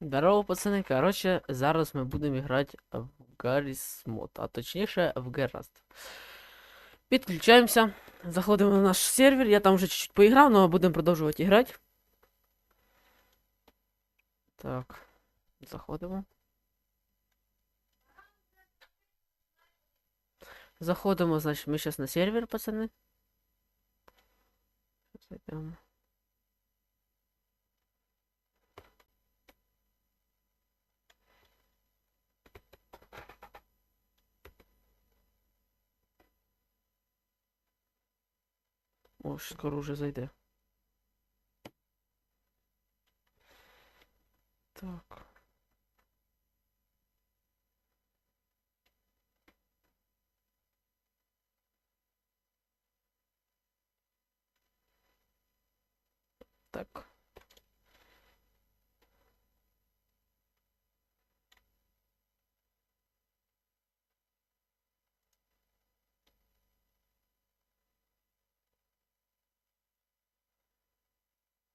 Здорово, пацани. Коротше, зараз ми будемо грати в Гарріс Мод, а точніше в Гераст. Підключаємося, заходимо на наш сервер. Я там вже чуть-чуть поіграв, але будемо продовжувати грати. Так, заходимо. Заходимо, значить, ми зараз на сервер, пацани. Зайдемо. О, скоро уже зайде. Так. Так.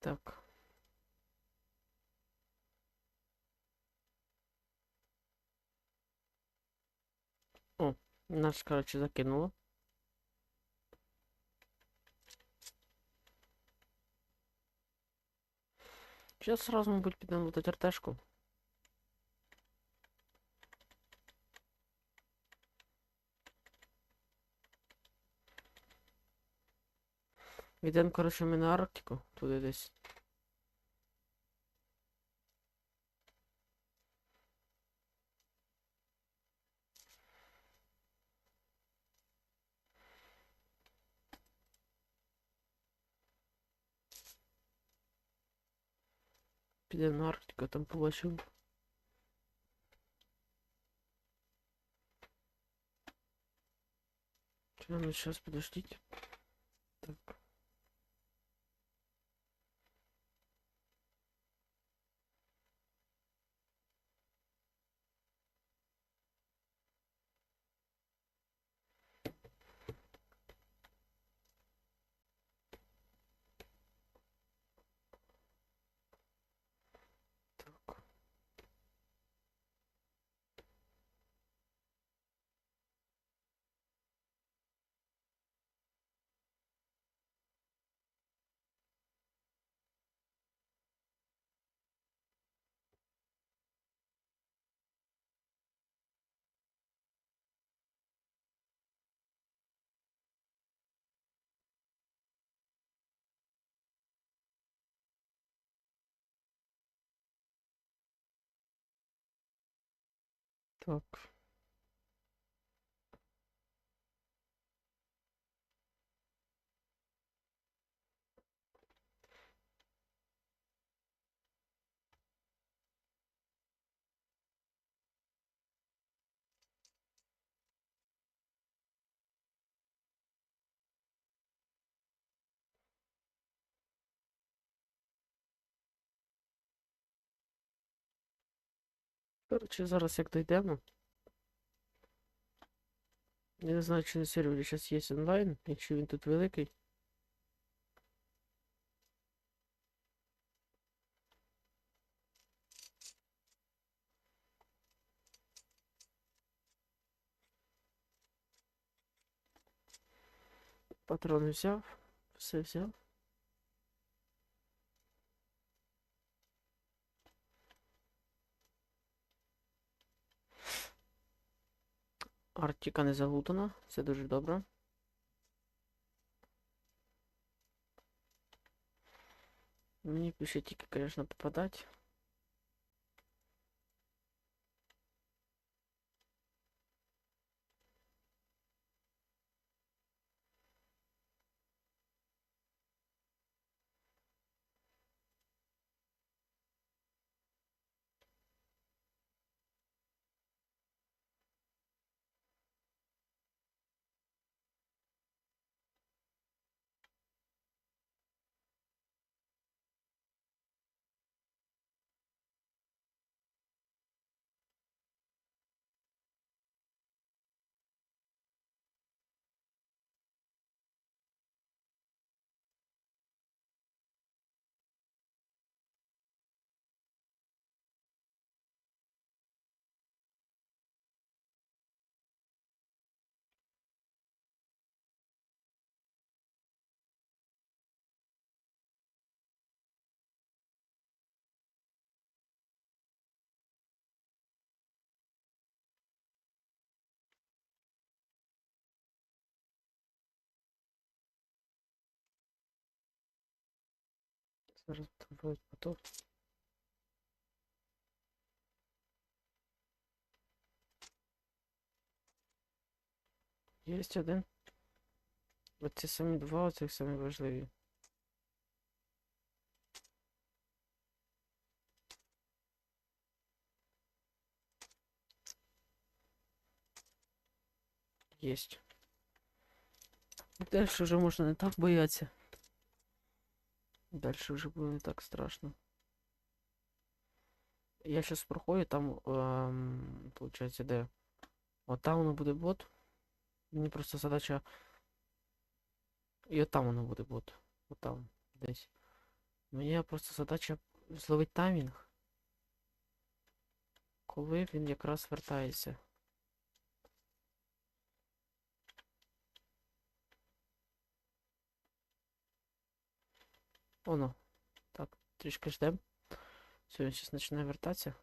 Так. О, нас, короче, закинуло. Сейчас сразу, мабуть, підемо лутати РТшку. Йдемо, коротше, ми на Арктику, туди десь. Підемо на Арктику, там побачимо. Ну сейчас, подождите. Так. Так. Коротше, зараз як дійдемо. Я не знаю, чи на сервері зараз є онлайн, якщо він тут великий. Патрони взяв, все взяв. Артіка не залутана, це дуже добре. Мені пише тільки, звісно, попадати. Вроде мотор. Єсть один. Оці самі два, оці самі важливі. Єсть. Дальше вже можна не так боятися. Дальше вже буде не так страшно. Я сейчас проходжу, там, ем, получается, де? От там воно буде бот. Мені просто задача. І от там воно буде бот. От там, десь. Мені просто задача зловити таймінг. Коли він якраз вертається. Оно. Так, трішки ждем. Все, він зараз починає вертатися.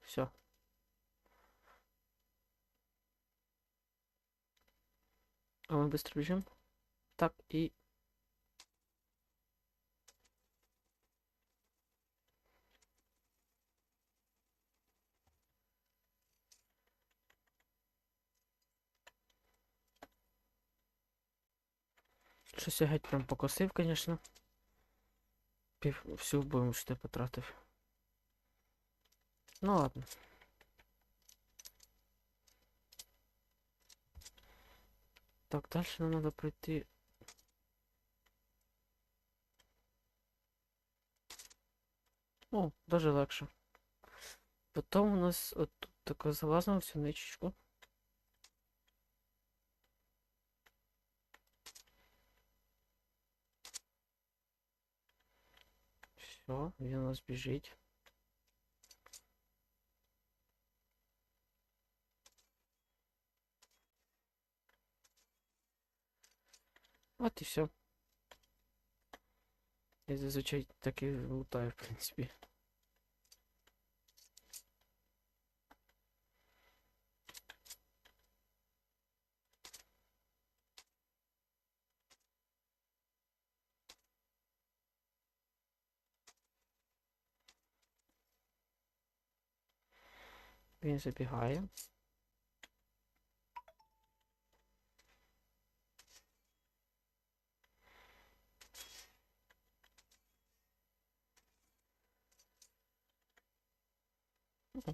Все. А мы быстро бежим. Так, и... Щось я геть прям покосив, конечно. Пів всю будемо що потратив. Ну ладно. Так, дальше нам надо пройти. О, даже легше. Потом у нас от тут таке залазимо в цю ничечку. Все, він у нас біжить. От і все. Я зазвичай так і лутаю, в принципі. Він забігає.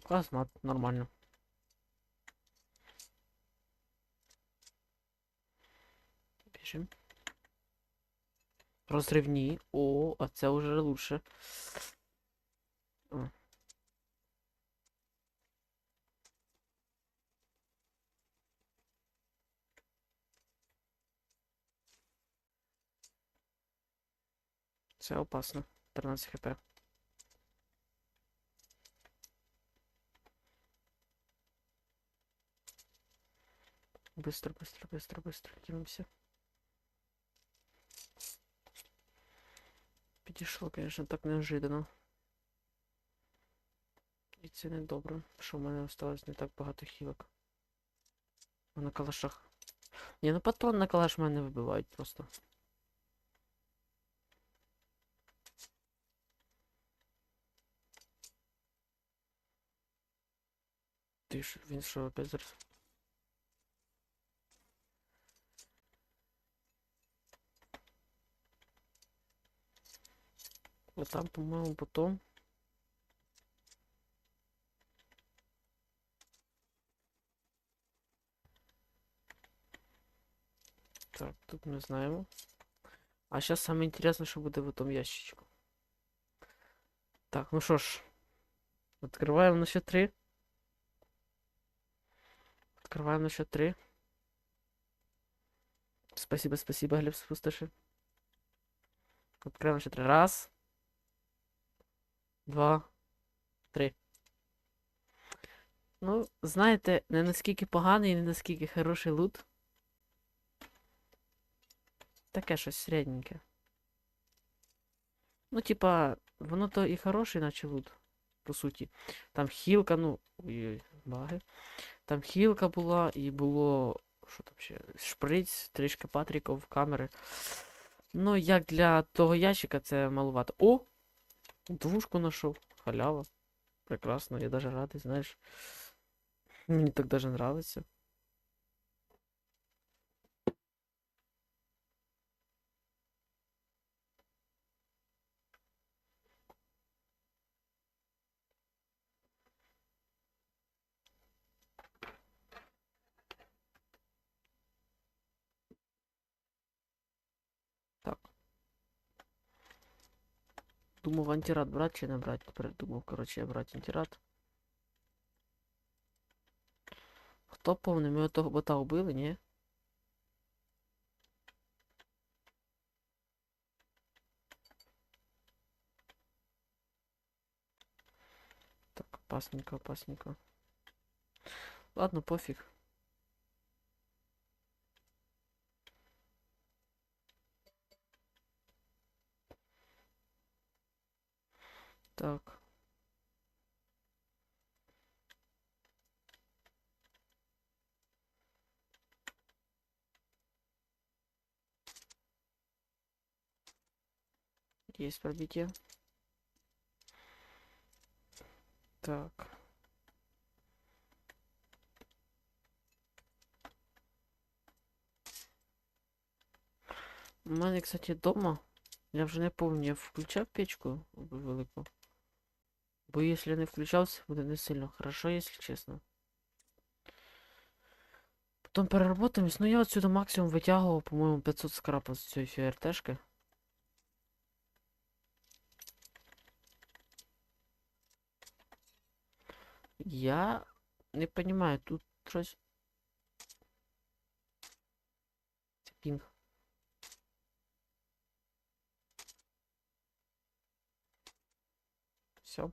Казмат, нормально. Біжим. Розривні. О, а це вже лучше. О. Це опасно. 13 хп. Быстро, быстро, быстро, быстро кинемся. Підійшло, конечно, так неожиданно. І це не добре, що в мене осталось не так багато хілок. А на калашах. Ні, ну патрон на калаш мене вибивають просто. Ти ж, він що, опять зараз? Вот там, по-моему, потом. Так, тут ми знаємо. А сейчас самое интересное, що буде в этом ящичку. Так, ну що ж. Открываем на счет 3. Открываем на счет 3. Спасибо, спасибо, Глеб Спустоши. Открываем на счет 3. Раз. Два. Три. Ну, знаєте, не наскільки поганий, не наскільки хороший лут. Таке щось середненьке. Ну, типа, воно то і хороший, наче лут, по суті. Там хілка, ну. Ой-ой, баги. Там хілка була, і було. Що там ще? Шприц, трішки патріков, камери. Ну, як для того ящика це малувато. О! Двушку знайшов. Халява. Прекрасно, я даже радий, знаєш. Мені так даже нравится. Думав антирад брати чи не брати. Коротше, я брати антирад. Хто повний? Ми того бота вбили, ні? Так, опасненько, опасненько. Ладно, пофіг. Так. Есть пробитие. Так. У кстати, дома. Я вже не пам'ятаю, я включав печку велику. Бо якщо не включався, буде не сильно хорошо, якщо чесно. Потім переработаємось. Ну я отсюда максимум витягував, по-моєму, 500 скрапа з цієї фіертешки. Я не понимаю, тут щось. Це пінг. Все.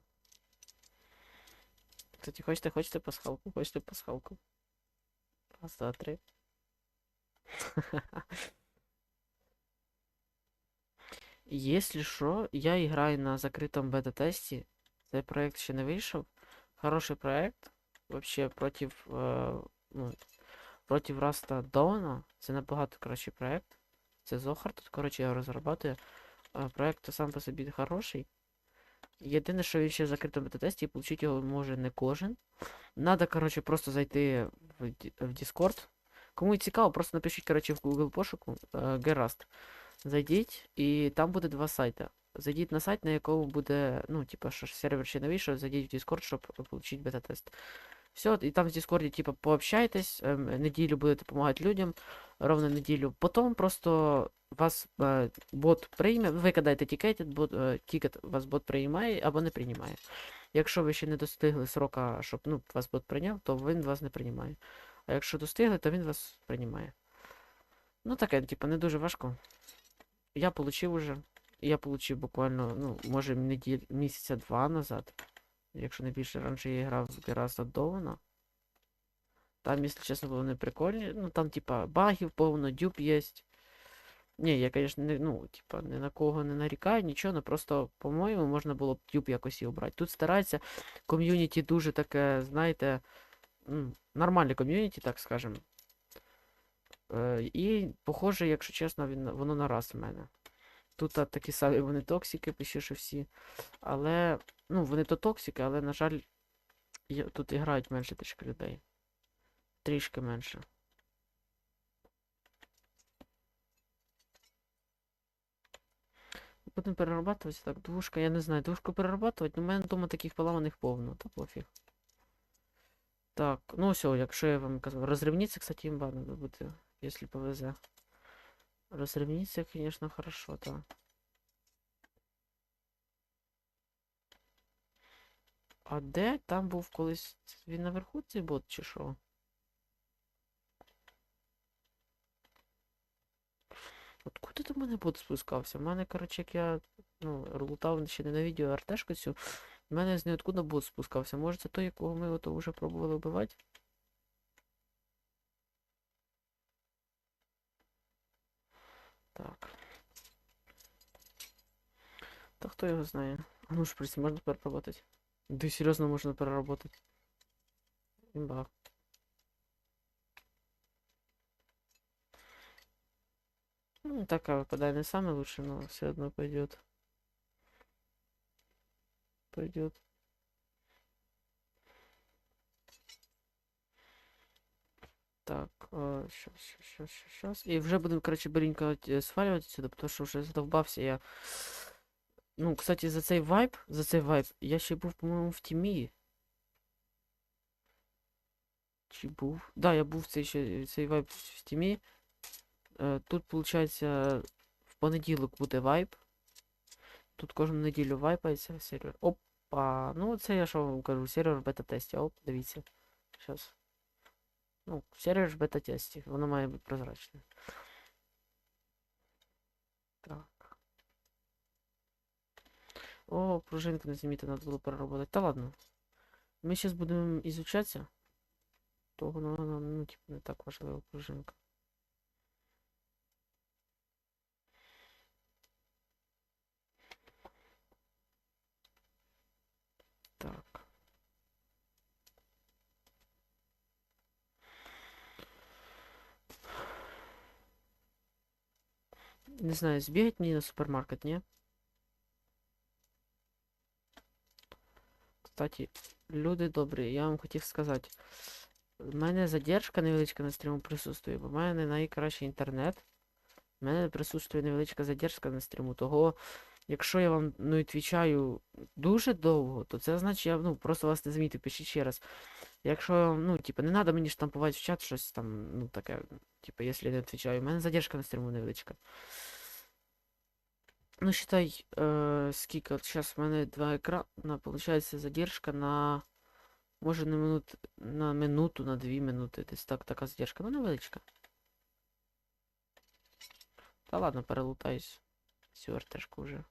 Кстати, хочете, хочете пасхалку? Хочете пасхалку? Раз, два, три. Если що, я играю на закритому бета-тесті. Цей проект ще не вийшов. Хороший проект. Вообще против, е, ну, против Раста Дона. Це набагато кращий проект. Це Зохар тут, коротше, його розробляю. Е, проект сам по собі хороший. Єдине, що він ще в закритому бета-тесті, і получить його може не кожен. Надо, коротше, просто зайти в, в Discord. Кому цікаво, просто напишіть, коротше, в Google пошуку Гераст. Зайдіть, і там буде два сайти. Зайдіть на сайт, на якому буде, ну, типа, що сервер ще новіший, зайдіть в Discord, щоб отримати бета-тест. Все, і там в Discord, типа, пообщайтесь, неділю будете допомагати людям, ровно неділю. Потім просто вас е, бот прийме, ви кидаєте тікет, бот, е, тікет вас бот приймає або не приймає. Якщо ви ще не достигли срока, щоб ну, вас бот прийняв, то він вас не приймає. А якщо достигли, то він вас приймає. Ну таке, типа, не дуже важко. Я получив уже. Я получив буквально, ну, може, неділь, місяця два назад. Якщо не більше раніше я грав в Gerasta Dawn. Там, якщо чесно, було не прикольні. Ну, там, типа, багів повно, дюб є. Ні, я, звісно, не, ну, типа, ні на кого не нарікаю, нічого, ну просто, по-моєму, можна було б дюб якось і обрати. Тут старається ком'юніті дуже таке, знаєте, нормальне ком'юніті, так скажем. Е, і, похоже, якщо чесно, він, воно нараз в мене. Тут такі самі вони токсики, пише, що всі. Але, ну, вони то токсики, але, на жаль, тут і менше трішки людей. Трішки менше. Будемо перерабатувати так. Двушка, я не знаю, двушку перерабатувати, у мене вдома таких поламаних повно, та пофіг. Так, ну все, якщо я вам казав. Розривніться, кстати, імба надо бути, якщо повезе. Розривніться, звісно, хорошо, так. А де там був колись. Він наверху цей бот чи що? Откуда до мене бот спускався? У мене, коротше, як я ну, лутав ще не на відео артешку цю. У мене з ниоткуда бот спускався. Може це той, якого ми ото вже пробували вбивати? Так. Та хто його знає? Ну ж, просто можна переработати. Да серйозно можна переработати. Імба. Ну, такая выпадает не самый лучший, но все одно пойдет. Пойдет. Так, сейчас, сейчас, сейчас. И уже будем, короче, быренько э, сваливать отсюда, потому що вже задовбався я. Ну, кстати, за цей вайп, за цей вайп, я ще був, по-моєму, в тімі. Чи був? Да, я був цей ще цей вайп в тімі. Е, Тут, виходить, в понеділок буде вайп. Тут кожну неділю вайпається сервер. Опа! Ну це я що вам кажу, сервер в бета-тесті. Оп, дивіться. Щас. Ну, сервер в бета-тесті. Воно має бути прозрачне. Так. О, пружинку не замітив, надо було переработати. Та ладно. Ми зараз будемо ізучатися. Того ну, ну, ну, типу, не так важлива пружинка. Так. Не знаю, збігать мені на супермаркет, ні? Кстати, люди добрі, я вам хотів сказати. У мене задержка невеличка на стріму присутствує, бо в мене найкращий інтернет. У мене присутствує невеличка задержка на стріму. Того, якщо я вам ну, відвічаю дуже довго, то це значить, я ну, просто вас не замітив, пишіть ще раз. Якщо, ну, типу, не треба мені штампувати в чат щось там, ну таке, типу, якщо я не відвічаю, у мене задержка на стріму невеличка. Ну, считай, э, скільки, зараз в мене два екрана, получається задержка на, може на минут, на минуту, на дві минути, десь так, така задержка, ну невеличка. Та ладно, перелутаюсь. Всю РТшку вже.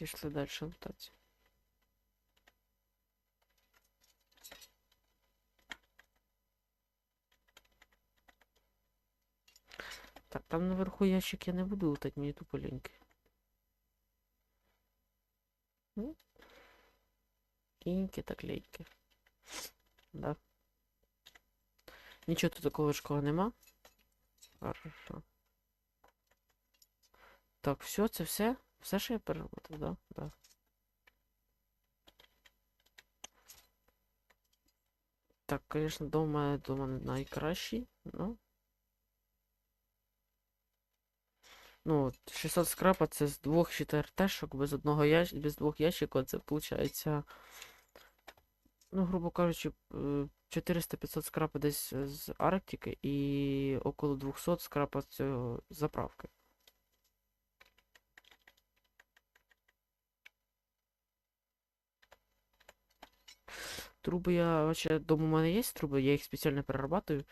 Пішли далі лутати. Так, там наверху ящик я не буду лутать, мені тупо ліньки. Ну. Кіньки так лейки. Да. Нічого тут такого важкого нема. Хорошо. Так, все, це все? Все, що я переработав, да? Да. Так, конечно, дома, дома найкращий, ну. Ну, 600 скрапа це з двох 4 тешок, без одного ящ... без двох ящиків, це виходить, ну, грубо кажучи, е, 400-500 скрапа десь з Арктики і около 200 скрапа з заправки. Труби я вообще дома у мене є труби, я їх спеціально перерабатую,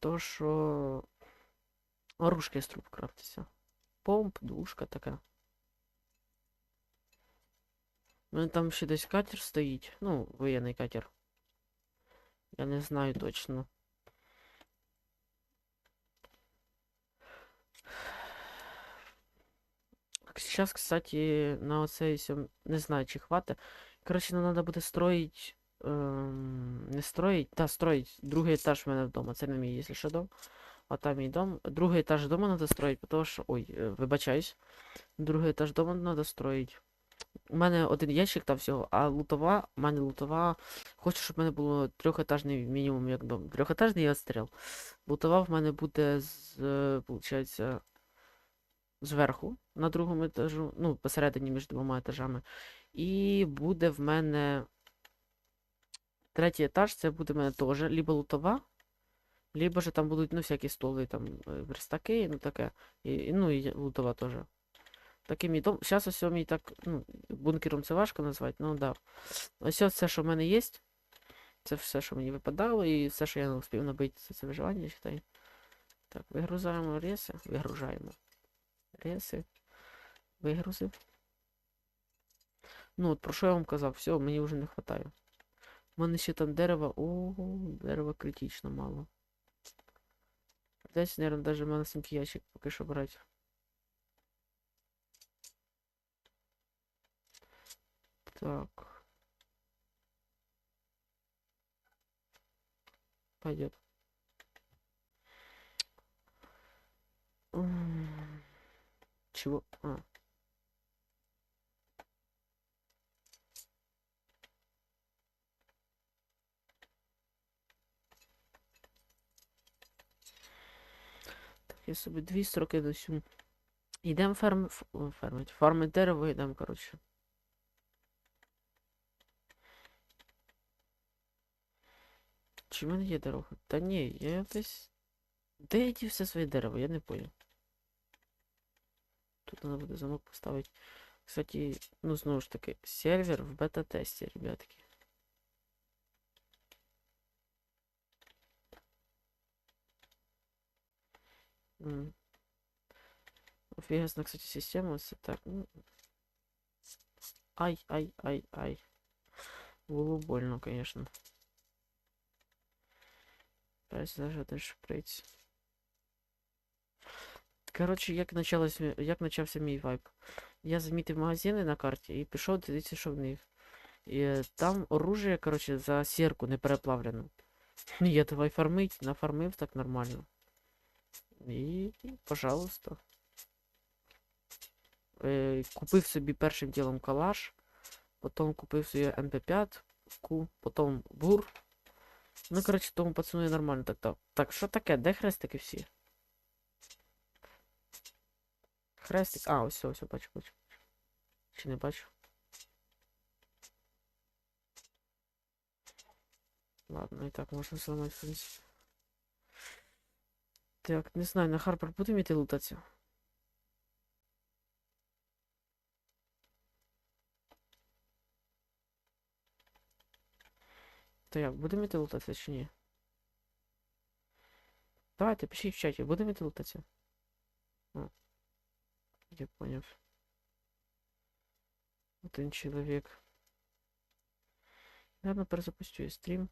тому що оружки з труб крафтиться. Помп, душка така. У мене там ще десь катер стоїть. Ну, воєнний катер. Я не знаю точно. Сейчас, кстати, на оцей сьом... не знаю, чи хватить. Короче, нам надо буде строить. Ем... Не строить, да, строить. Другий етаж в мене вдома. Це не мій, якщо що дом. А там мій дом. Другий етаж дома надо строить, потому що... Ой, е, вибачаюсь. Другий етаж дома надо строить. У мене один ящик там всього, а лутова, у мене лутова. Хочу, щоб в мене було трьохетажний мінімум, як дом. Трьохетажний відстріл. Лутова в мене буде з, е, получається, зверху на другому етажу, ну, посередині між двома етажами. І буде в мене третій етаж, це буде в мене теж либо лутова, либо же там будуть, ну, всякі столи, там, е, верстаки, ну таке. І, ну, і лутова теж. Таким мій дом. Зараз ось мій так, ну, бункером це важко назвати, ну да. Ось все, що в мене є. Це все, що мені випадало, і все, що я не успів набити, це, це виживання, я вважаю. Так, вигрузаємо реси, вигружаємо. Реси. Вигрузив. Ну, от про що я вам казав, все, мені вже не вистачає. У мене ще там дерева. О, дерева критично мало. Десь, наверное, даже малесенький ящик поки що брати. Так. Пойдет. Чего? А. я собі дві строки досю. Йдемо ферм... фермить. Фармить дерево йдемо, коротше. Чи в мене є дорога? Та ні, я десь. Де я дів все своє дерево? Я не понял. Тут треба буде замок поставити. Кстати, ну знову ж таки, сервер в бета-тесті, ребятки. М. Офігесна, кстати, система, все так. Ай, ай, ай, ай. Було больно, конечно. Пять даже дальше пройти. Коротше, як почалось, мі- як почався мій вайб. Я замітив магазини на карті і пішов дивитися, що в них. І е, там оружие, коротше, за сірку не переплавлену. Я давай фармить, нафармив так нормально. І, пожалуйста. Е, купив собі першим ділом калаш, потім купив собі МП5, ку, потім бур. Ну, коротше, тому пацану я нормально так дав. Так, що таке? Де хрестики всі? Хрестик. А, ось, ось, бачу, бачу. Чи не бачу? Ладно, і так можна зламати, в принципі. Так, не знаю, на Харпер будемо йти лутатися? Та як, будемо йти лутатися чи ні? Давайте, пишіть в чаті, будемо йти лутатися? О, я поняв. Один чоловік. Наверно, перезапустю стрім.